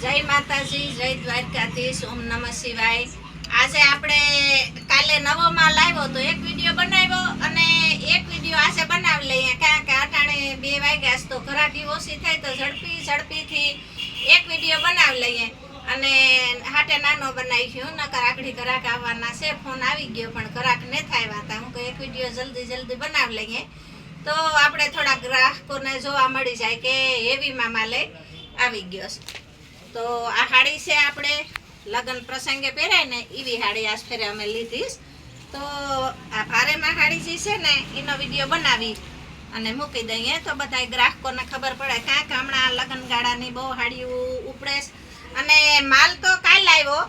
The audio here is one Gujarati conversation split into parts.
જય માતાજી, જય દ્વારકાધીશ, ઓમ નમઃ શિવાય. આજે આપણે કાલે નવો માલ આવ્યો તો એક વીડિયો બનાવ્યો અને એક વીડિયો આજે બનાવી લઈએ. કારણ કે અટાણે બે વાગ્યા તો ઘરાકી ઓછી થાય તો ઝડપી ઝડપીથી એક વીડિયો બનાવી લઈએ. અને હાટે નાનો બનાવી ગયો, નકર આકડી ઘરાક આવવાના છે. ફોન આવી ગયો, પણ ઘરાક ને થાય હતા હું એક વીડિયો જલ્દી જલ્દી બનાવી લઈએ. તો આપણે થોડા ગ્રાહકોને જોવા મળી જાય કે હેવીમાં માલે આવી ગયો છે. તો આ હાડી છે આપણે લગ્ન પ્રસંગે પહેરાય ને એવી હાડી આજ ફેરે અમે લીધી તો આ ભારેમાં હાડી જે છે ને, એનો વીડિયો બનાવી અને મૂકી દઈએ. તો બધા ગ્રાહકોને ખબર પડે કાં કે હમણાં લગ્ન ગાળાની બહુ હાડીઓ ઉપડે અને માલ તો કાલ આવ્યો,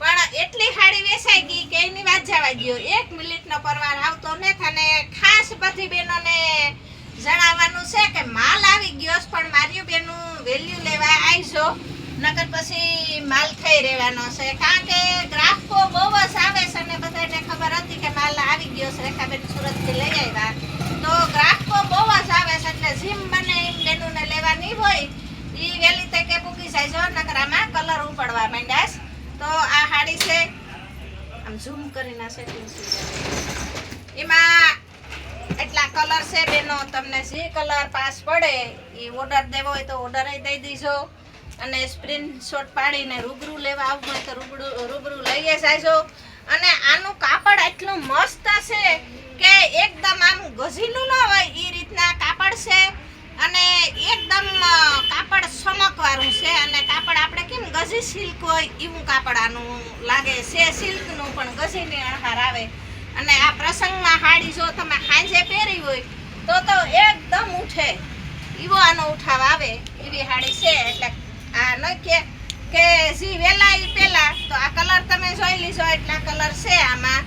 પણ એટલી હાડી વેસાઈ ગઈ કે એની વાત જવા ગયો એક મિનિટનો પરવાર આવતો નથી અને ખાસ બધી બહેનોને જણાવવાનું છે કે માલ આવી ગયો છે પણ મારી બેનું વેલ્યુ લેવા આવજો નકર પછી માલ થઈ રહેવાનો છે. કારણ કે ગ્રાહકો બહુ જ આવે છે અને બધાને ખબર હતી કે માલ આવી ગયો છે, રેખાબેન સુરતથી લઈ આવ્યા. તો ગ્રાહકો બહુ જ આવે છે એટલે જીમ બને એમ બેનુને લેવાની હોય. એ વહેલી તકે પૂકી જાય જો નકરામાં કલર ઉપડવા માંડ્યા છે. તો આ સાડી છે. આમ ઝૂમ કરીને સેટિંગ એમાં એટલા કલર છે બેનો, તમને જે કલર પાસ પડે એ ઓર્ડર દેવો હોય તો ઓર્ડર દઈ દીજો. અને સ્ક્રીનશોટ પાડીને રૂબરૂ લેવા આવવું હોય તો રૂબરૂ રૂબરૂ લઈએ જાયજો અને આનું કાપડ એટલું મસ્ત છે કે એકદમ આમ ગઝીલું ન હોય એ રીતના કાપડ છે. અને એકદમ કાપડ ચમકવાળું છે. અને કાપડ આપણે કેમ ગઝી સિલ્ક હોય એવું કાપડ આનું લાગે છે. સિલ્કનું પણ ગઝીની આહાર આવે. અને આ પ્રસંગમાં હાડી જો તમે સાંજે પહેરી હોય તો તો એકદમ ઉઠે. એવો આનો ઉઠાવ આવે એવી હાડી છે. એટલે આ ન કે જી વેલા એ પેલા, તો આ કલર તમે જોઈ લીધો, એટલા કલર છે આમાં.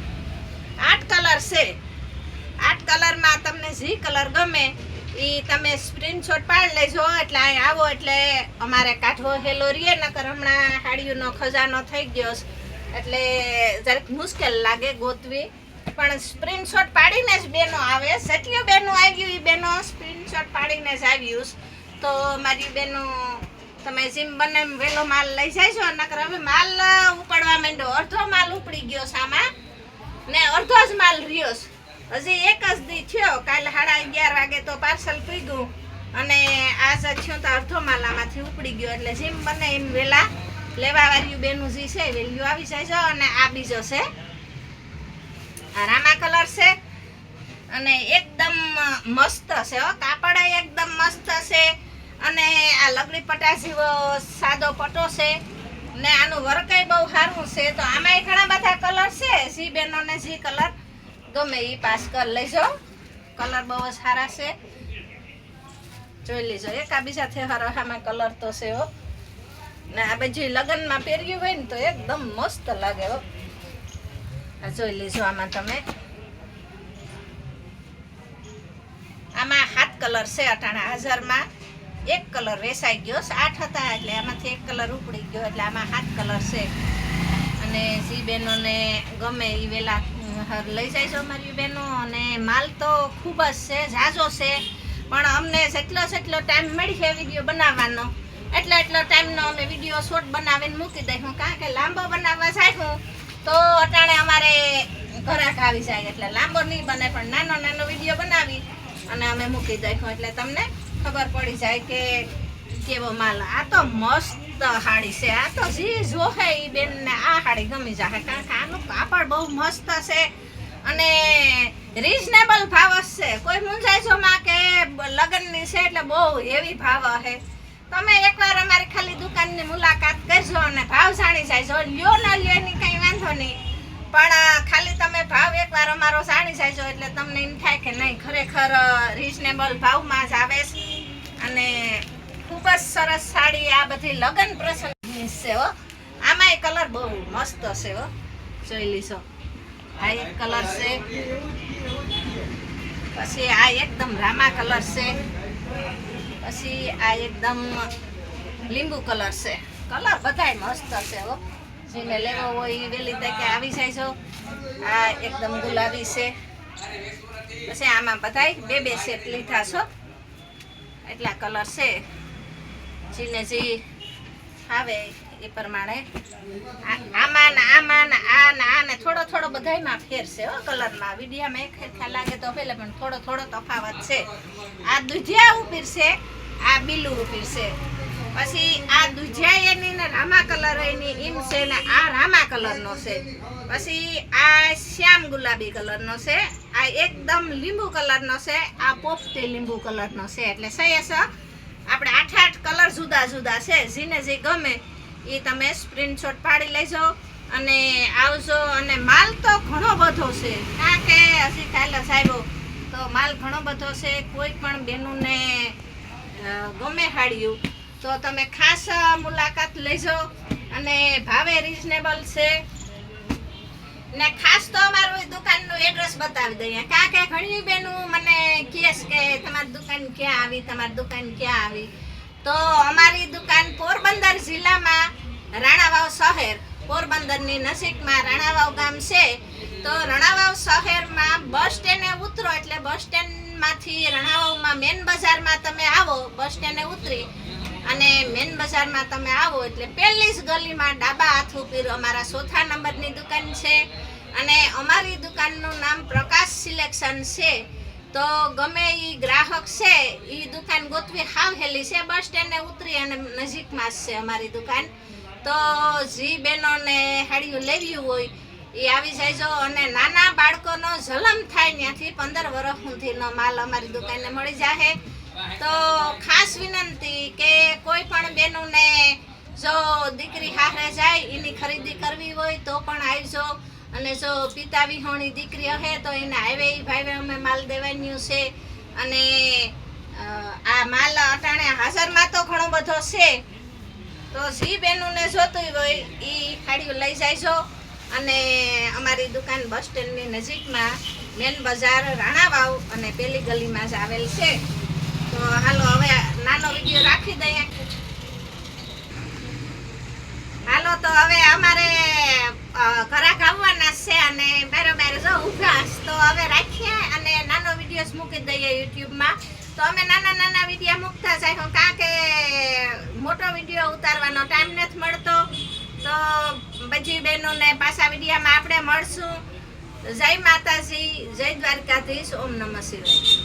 આઠ કલર છે. આઠ કલરમાં તમને જે કલર ગમે એ તમે સ્ક્રીનશોટ પાડી લેજો, એટલે અહીં આવો, એટલે અમારે કાઢવો હેલો રીએ, નકર હમણાં હાડીઓનો ખજાનો થઈ ગયો. એટલે જરાક મુશ્કેલ લાગે ગોતવી. પણ સ્ક્રીનશોટ પાડીને જ બેનો આવે. સટીઓ બેનો આવ્યું એ બેનો સ્ક્રીનશોટ પાડીને જ આવ્યું તો મારી બેનો તમે જીમ બને એમ વહેલો માલ લઈ જાય નકર હવે માલ ઉપાડવા માંડ્યો. અડધો માલ ઉપડી ગયો સામા. ને અડધો જ માલ રહ્યો હજી એક જ દી થયો. કાલે સાડા અગિયાર વાગે તો પાર્સલ પીગું અને આજ થયો તો અડધો માલ આમાંથી ઉપડી ગયો. એટલે જેમ બને એમ વેલા લેવા વાળ્યું બેનું જે છે વેલ્યુ આવી જાય છે અને આ બીજો છે. આ રામા કલર છે. અને એકદમ મસ્ત છે હો. કાપડ એકદમ મસ્ત છે. અને આ લગડી પટા જેવો સાદો પટો છે ને આનું વર્કય બહુ સારું છે. તો આમાંય ઘણા બધા કલર છે. સી બેનોને જે કલર. ગમે એ પાસ કરી લેજો. કલર બહુ સારા છે. જોઈ લેજો. એકાબીજા બીજાથી હારો આમાં કલર તો છે હો. ને આ જે લગ્નમાં પહેર્યું હોય ને તો એકદમ મસ્ત લાગે હો. જોઈ લેજો આમાં તમે. આમાં સાત કલર છે અટાણા હાજરમાં. એક કલર વેસાઈ ગયો. આઠ હતા એટલે આમાંથી એક કલર ઉપડી ગયો. એટલે આમાં સાત કલર છે. અને સી બહેનોને ગમે એ વેલા હર લઈ જાય છે અમારી બહેનો. અને માલ તો ખૂબ જ છે, ઝાઝો છે. પણ અમને જેટલો જેટલો ટાઈમ મળી છે વીડિયો બનાવવાનો. એટલો એટલો ટાઈમનો અમે વીડિયો શોર્ટ બનાવીને મૂકી દઈશું કારણ કે લાંબો બનાવવા જાય હું, તો અટાણે અમારે ઘરાક આવી જાય. એટલે લાંબો નહીં બને, પણ નાનો નાનો વીડિયો બનાવી અને અમે મૂકી દઈશું એટલે તમને ખબર પડી જાય કે કેવો માલ. આ તો મસ્ત હાડી છે. આ તો જી જોહે એ બેનને આ હાડી ગમી જાય કારણ કે આનું કાપડ બહુ મસ્ત છે અને રિઝનેબલ ભાવ છે કોઈ મૂંઝાય છો માં કે લગ્નની છે એટલે બહુ એવી ભાવ હે. તમે એકવાર અમારી ખાલી દુકાનની મુલાકાત કરજો અને ભાવ જાણી જાય જો લ્યો ન લ્યો એની કંઈ વાંધો નહીં. પણ ખાલી તમે ભાવ એકવાર અમારો જાણી જાયજો એટલે તમને એમ થાય કે નહીં, ખરેખર રિઝનેબલ ભાવમાં જ આવે છે. અને ખૂબ જ સરસ સાડી, આ બધી લગ્ન પ્રસંગ છે, હો. આમાંય કલર બહુ મસ્ત છે, હો. જોઈ લીશો. આ એક કલર છે. પછી આ એકદમ રામા કલર છે. પછી આ એકદમ લીંબુ કલર છે. કલર બધાય મસ્ત છે, હો. જેને લેવો હોય એ વહેલી તકે આવી જાય છો આ એકદમ ગુલાબી છે. પછી આમાં બધાય બે બે સેટ લીધા છો એટલા કલર છે. જેને જે આવે એ પ્રમાણે. આમાં આમાં આ ને આ ને થોડો થોડો બધાયમાં ફેર છે હો કલરમાં વિડીયામાં એક હેરખા લાગે તો પેલે પણ થોડો થોડો તફાવત છે. આ દુધિયા ઉપીર આ બીલું ઉપીર પછી આ દુધિયા એની ને રામા કલર એની એમ છે ને આ રામા કલરનો છે. પછી આ શ્યામ ગુલાબી કલરનો છે. આ એકદમ લીંબુ કલરનો છે. આ પોપટી લીંબુ કલરનો છે. એટલે સહી છે આપણે આઠ આઠ કલર જુદા જુદા છે. જેને જે ગમે એ તમે સ્ક્રીનશોટ પાડી લેજો અને આવજો. અને માલ તો ઘણો બધો છે. કારણ કે હજી કાલે સાહેબો, તો માલ ઘણો બધો છે. કોઈ પણ બેનુંને ગમે હાડ્યું. તો તમે ખાસ મુલાકાત લેજો અને ભાવે રિઝનેબલ છે. ને ખાસ તો અમારું દુકાનનું એડ્રેસ બતાવી દઈએ. કારણ કે ઘણી બેનું મને કેસ કે તમારી દુકાન ક્યાં આવી, તમારી દુકાન ક્યાં આવી? તો અમારી દુકાન પોરબંદર જિલ્લામાં રાણાવાવ શહેર. પોરબંદરની નજીકમાં રાણાવાવ ગામ છે. તો રાણાવાવ શહેરમાં બસ સ્ટેન્ડે ઉતરો એટલે બસ સ્ટેન્ડમાંથી રાણાવાવમાં મેન બજારમાં તમે આવો બસ સ્ટેન્ડે ઉતરી. અને મેન બજારમાં તમે આવો એટલે પહેલી જ ગલીમાં ડાબા હાથ ઉપર અમારા ચોથા નંબરની દુકાન છે. અને અમારી દુકાનનું નામ પ્રકાશ સિલેક્શન છે. તો ગમે એ ગ્રાહક છે એ દુકાન ગોતવી હાવ હેલી છે, બસ સ્ટેન્ડે ઉતરી અને નજીકમાં જ છે અમારી દુકાન. તો જી બહેનોને હાડિયું લેવી હોય એ આવી જાયજો. અને નાના બાળકોનો જલમ થાય ત્યાંથી પંદર વર્ષ સુધીનો માલ અમારી દુકાને મળી જાહે. તો ખાસ વિનંતી કે કોઈ પણ બેનોને જો દીકરી હારે જાય, એની ખરીદી કરવી હોય તો પણ આવજો. અને જો પિતા વિહોણી દીકરી હે તો એને આવે એ ભાઈ અમે માલ દેવાનું છે. અને આ માલ અટાણે હાજરમાં તો ઘણો બધો છે. તો જી બેનુને જોતું હોય એ ખાડીઓ લઈ જાયજો. અને અમારી દુકાન બસ સ્ટેન્ડની નજીકમાં મેન બજાર રાણાવાવ અને પેલી ગલીમાં જ આવેલ છે. તો હાલો, હવે નાનો વીડિયો રાખી દઈએ. હાલો, તો હવે અમારે ઘરાક આવવાના છે અને બરોબર જો ઉઘાસ, તો હવે રાખીએ અને નાનો વીડિયો મૂકી દઈએ યુટ્યુબમાં. તો અમે નાના નાના વિડીયા મૂકતા જાય કારણ કે મોટો વીડિયો ઉતારવાનો ટાઈમ નથી મળતો. તો બધી બહેનોને પાછા વિડીયામાં આપણે મળશું. જય માતાજી, જય દ્વારકાધીશ, ઓમ નમઃ શિવાય.